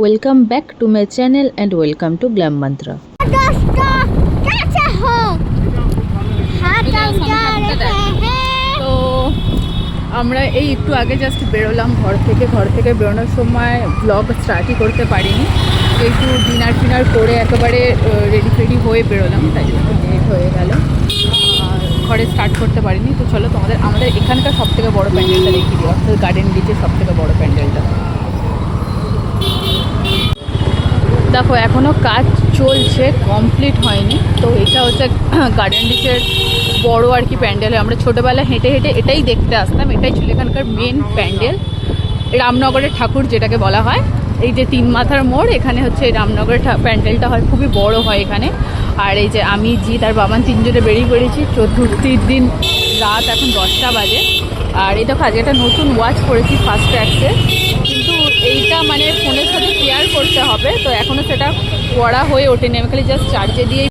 Welcome back to my channel and welcome to Glam Mantra তো আমরা এই একটু আগে জাস্ট বেরোলাম ঘর থেকে। ঘর থেকে বেরোনোর সময় ব্লগ স্টার্টই করতে পারিনি। একটু ডিনার ফিনার করে একেবারে রেডি ফেডি হয়ে বেরোলাম তাই লেট হয়ে গেল। ঘরে স্টার্ট করতে পারিনি। তো চলো তোমাদের আমাদের এখানকার সব থেকে বড়ো প্যান্ডেলটা দেখিয়ে দিই। অর্থাৎ গার্ডেন বিচে সব থেকে বড়ো প্যান্ডেলটা। দেখো এখনও কাজ চলছে কমপ্লিট হয়নি। তো এটা হচ্ছে গার্ডেন ডিচের বড় আর কি প্যান্ডেল হয়। আমরা ছোটোবেলায় হেঁটে হেঁটে এটাই দেখতে আসতাম। এটাই ছিল এখানকার মেন প্যান্ডেল। রামনগরের ঠাকুর যেটাকে বলা হয়। এই যে তিন মাথার মোড়, এখানে হচ্ছে রামনগরের প্যান্ডেলটা হয়। খুবই বড় হয় এখানে। আর এই যে আমি, জি, তার বাবান তিনজনে বেরিয়ে পড়েছি। চতুর্থীর দিন রাত এখন দশটা বাজে। আর এই দেখো, আজকে একটা নতুন ওয়াচ করেছি ফার্স্ট ট্র্যাক্সে এইটা মানে ফোনের সাথে কেয়ার করতে হবে, তো এখনও সেটা করা হয়ে ওঠেনি। আমি খালি জাস্ট চার্জে দিয়ে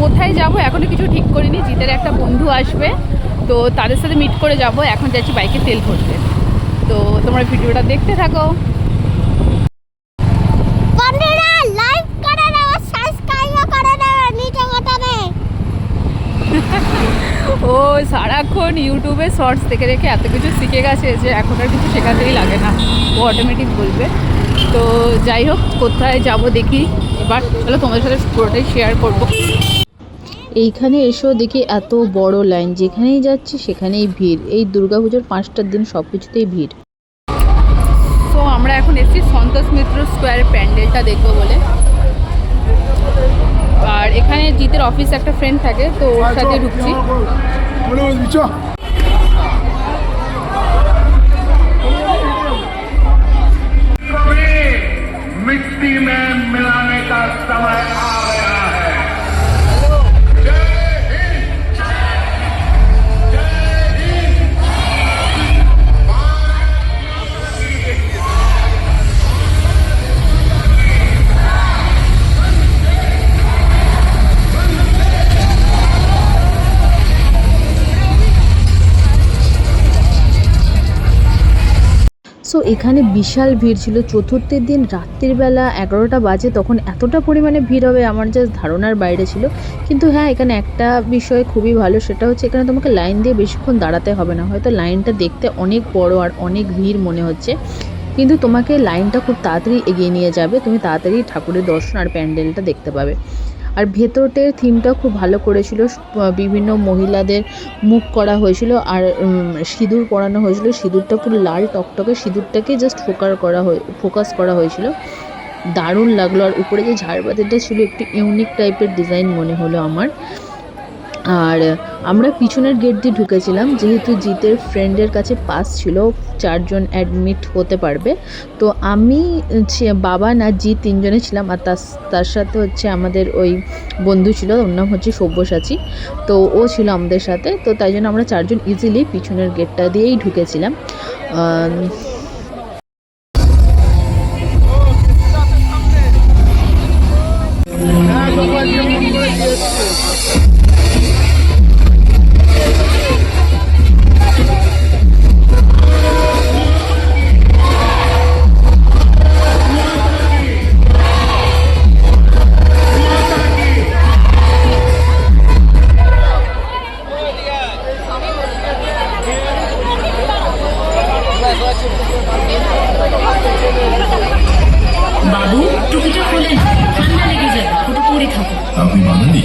কোথায় যাব? এখনও কিছু ঠিক করিনি। জিতের একটা বন্ধু আসবে, তো তাদের সাথে মিট করে যাব। এখন যাচ্ছি বাইকে তেল ভরতে। তো তোমরা ভিডিওটা দেখতে থাকো বন্ধুরা লাইক করে দাও সাবস্ক্রাইব করে দাও নিচে বাটনে ও, সারাক্ষণ ইউটিউবে শর্টস দেখে দেখে এত কিছু শিখে গেছে যে এখন আর কিছু শেখাতেই লাগে না। ও অটোমেটিক বলবে। তো যাই হোক, কোথায় যাব দেখি। এবার চলো তোমাদের সাথে পুরোটাই শেয়ার করব। এইখানে এসেও দেখি এত বড় লাইন যেখানেই যাচ্ছি সেখানেই ভিড়। এই দুর্গাপুজোর পাঁচটার দিন সব কিছুতেই ভিড়। তো আমরা এখন এসেছি সন্তোষ মিত্র স্কোয়ার প্যান্ডেলটা দেখব বলে। আর এখানে জিতের অফিস একটা ফ্রেন্ড থাকে তো ওর সাথে ঢুকছি मिट्टी में मिलाने का समय आ সো এখানে বিশাল ভিড় ছিল। চতুর্থের দিন রাত্রির বেলা এগারোটা বাজে তখন এতটা পরিমাণে ভিড় হবে, আমার জাস্ট ধারণার বাইরে ছিল। কিন্তু হ্যাঁ এখানে একটা বিষয় খুবই ভালো, সেটা হচ্ছে এখানে তোমাকে লাইন দিয়ে বেশিক্ষণ দাঁড়াতে হবে না। হয়তো লাইনটা দেখতে অনেক বড় আর অনেক ভিড় মনে হচ্ছে। কিন্তু তোমাকে লাইনটা খুব তাড়াতাড়ি এগিয়ে নিয়ে যাবে। তুমি তাড়াতাড়ি ঠাকুরের দর্শন আর প্যান্ডেলটা দেখতে পাবে। আর ভেতরটের থিমটা খুব ভালো করেছিল। বিভিন্ন মহিলাদের মুখ করা হয়েছিল আর সিঁদুর পরানো হয়েছিল। সিঁদুরটা পুরো লাল টকটকে, সিঁদুরটাকে জাস্ট ফোকার করা হয়ে ফোকাস করা হয়েছিল। দারুণ লাগল। আর উপরে যে ঝাড়বাতিটা ছিল, একটি ইউনিক টাইপের ডিজাইন মনে হলো আমার। আর আমরা পিছনের গেট দিয়ে ঢুকেছিলাম, যেহেতু জিতের ফ্রেন্ডের কাছে পাস ছিল, চারজন অ্যাডমিট হতে পারবে তো আমি বাবা না জি তিনজনে ছিলাম আর তার তার সাথে হচ্ছে আমাদের ওই বন্ধু ছিল, ওর নাম হচ্ছে সব্যসাচী তো ও ছিল আমাদের সাথে, তো তাই জন্য আমরা চারজন ইজিলি পিছনের গেটটা দিয়েই ঢুকেছিলাম Thank you. বাবু টুপিটা খোলেন। ঠান্ডা লেগে যাবে ওটা পরে থাকো আপনি বাঙালি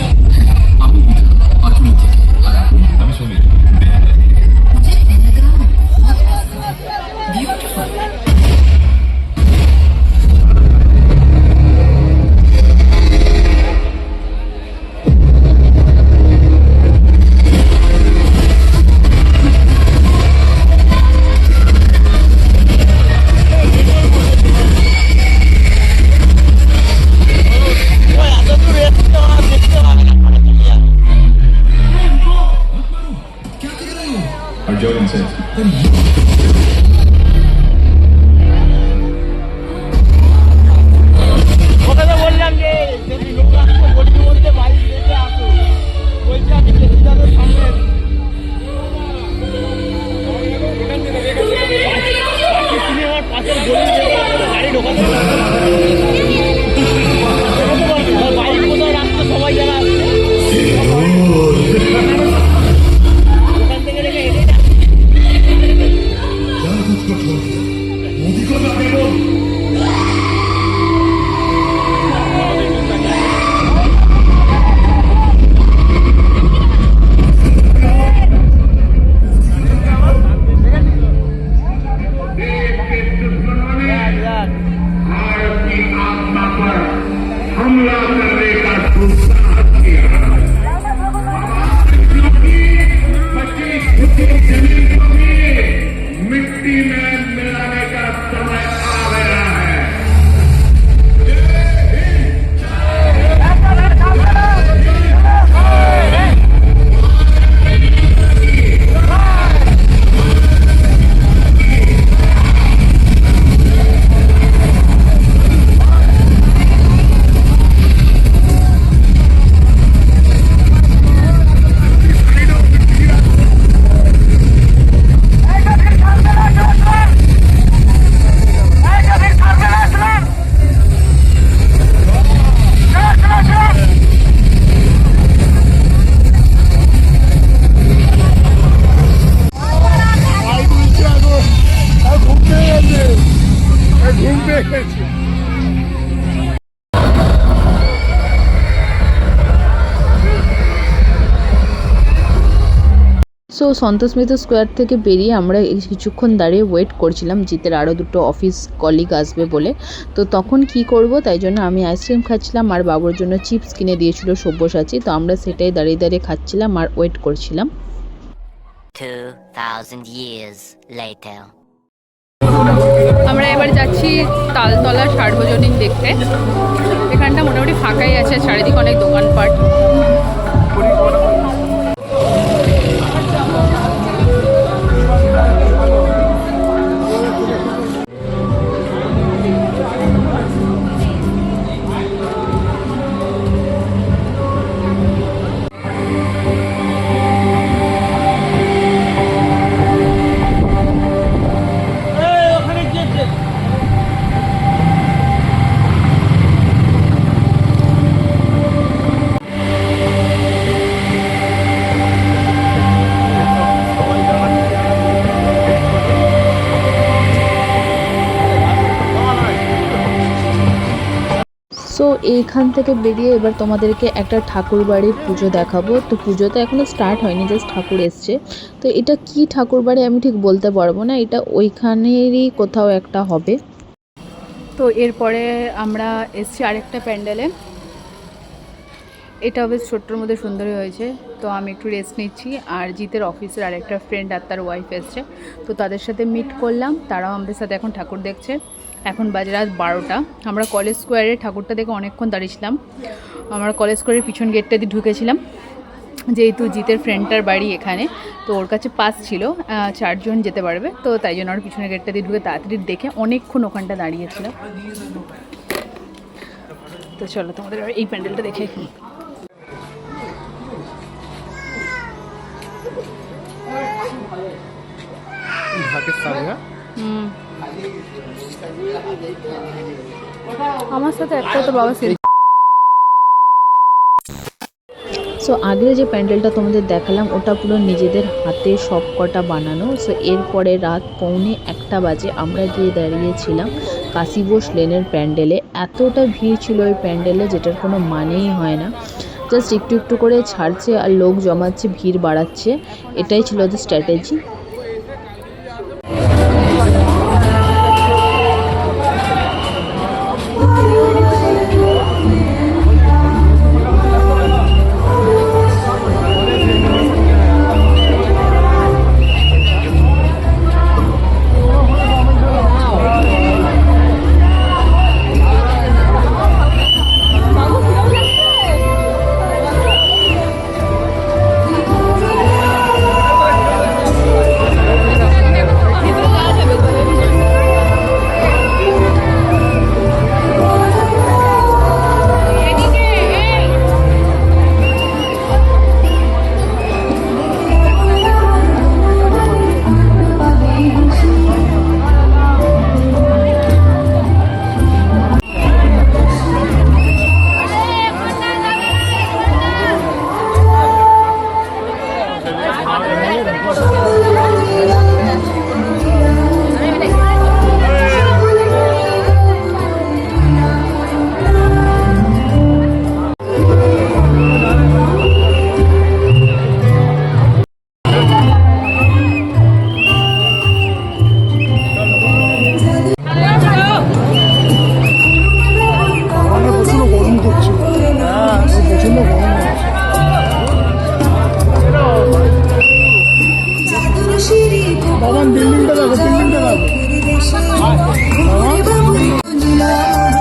সো সন্তোষমিত স্কোয়ার থেকে বেরিয়ে আমরা এই কিছুক্ষণ দাঁড়িয়ে ওয়েট করছিলাম জিতের আরও দুটো অফিস কলিগ আসবে বলে। তো তখন কি করব তাই জন্য আমি আইসক্রিম খাচ্ছিলাম আর বাবুর জন্য চিপস কিনে দিয়েছিল সব্যসাচী। তো আমরা সেটাই দাঁড়িয়ে দাঁড়িয়ে খাচ্ছিলাম আর ওয়েট করছিলাম। 2,000 years later. আমরা এবার যাচ্ছি তালতলা সার্বজনীন দেখতে। এখানটা মোটামুটি ফাঁকাই আছে চারিদিকে অনেক দোকানপাট। এইখান থেকে বেরিয়ে এবার তোমাদেরকে একটা ঠাকুর বাড়ির পুজো দেখাবো। তো পুজো তো এখনও স্টার্ট হয়নি জাস্ট ঠাকুর এসছে। তো এটা কি ঠাকুর বাড়ি আমি ঠিক বলতে পারব না, এটা ওইখানেরই কোথাও একটা হবে। তো এরপরে আমরা এসছি আরেকটা প্যান্ডেলে। এটা বেশ ছোট্টর মধ্যে সুন্দরই হয়েছে, তো আমি একটু রেস্ট নিচ্ছি। আর জিতের অফিসের আরেকটা ফ্রেন্ড আর তার ওয়াইফ এসছে, তো তাদের সাথে মিট করলাম, তারাও আমাদের সাথে এখন ঠাকুর দেখছে। এখন বাজে রাত বারোটা। আমরা কলেজ স্কোয়ারে ঠাকুরটা দেখে অনেকক্ষণ দাঁড়িয়েছিলাম। আমরা কলেজ স্কোয়ারের পিছন গেটটা দিয়ে ঢুকেছিলাম। যেহেতু জিতের ফ্রেন্ডটার বাড়ি এখানে তো ওর কাছে পাস ছিল চারজন যেতে পারবে তো তাই জন্য ওর পিছনের গেটটা দিয়ে ঢুকে তাড়াতাড়ি দেখে অনেকক্ষণ ওখানটা দাঁড়িয়েছিল তো চলো তোমাদের এই প্যান্ডেলটা দেখে হুম। আমার সাথে একটা তো বাবা সো আগে যে প্যান্ডেলটা তোমাদের দেখালাম, ওটা পুরো নিজেদের হাতে সব কটা বানানো। সো এরপরে রাত পৌনে একটা বাজে আমরা গিয়ে দাঁড়িয়েছিলাম কাশিবোস লেনের প্যান্ডেলে। এতটা ভিড় ছিল ওই প্যান্ডেলে, যেটার কোনো মানেই হয় না। জাস্ট একটু একটু করে ছাড়ছে আর লোক জমাচ্ছে, ভিড় বাড়াচ্ছে। এটাই ছিল ওদের স্ট্র্যাটেজি 뜯는다가. 그 뜯는다가.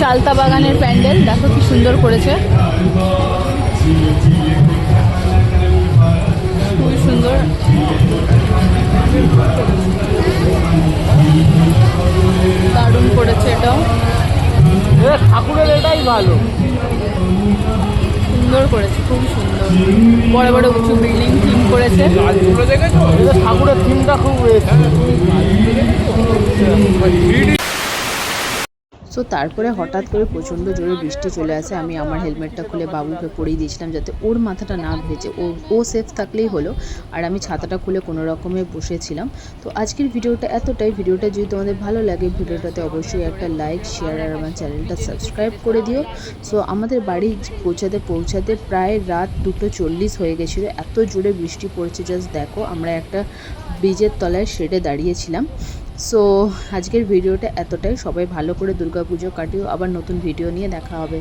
চালতা বাগানের প্যান্ডেল দেখো কি সুন্দর করেছে। খুবই সুন্দর। দারুণ করেছে এটাও। ঠাকুরের এটাই ভালো। সুন্দর করেছে খুবই সুন্দর। বড় বড় উঁচু বিল্ডিং থিম করেছে। এটা ঠাকুরের থিমটা খুব সো তারপরে হঠাৎ করে প্রচণ্ড জোরে বৃষ্টি চলে আসে। আমি আমার হেলমেটটা খুলে বাবুকে পরিয়ে দিয়েছিলাম যাতে ওর মাথাটা না ভেজে, ও ও সেফ থাকলেই হলো। আর আমি ছাতাটা খুলে কোনো রকমে বসেছিলাম। তো আজকের ভিডিওটা এতটাই। ভিডিওটা যদি তোমাদের ভালো লাগে, ভিডিওটাতে অবশ্যই একটা লাইক শেয়ার আর আমার চ্যানেলটা সাবস্ক্রাইব করে দিও। সো আমাদের বাড়ি পৌঁছাতে পৌঁছাতে প্রায় রাত দুটো চল্লিশ হয়ে গেছিল। এত জোরে বৃষ্টি পড়ছে জাস্ট দেখো। আমরা একটা ব্রিজের তলায় শেডে দাঁড়িয়েছিলাম। সো আজকের ভিডিওটা এতটাই। সবাই ভালো করে দুর্গাপুজো কাটিও। আবার নতুন ভিডিও নিয়ে দেখা হবে।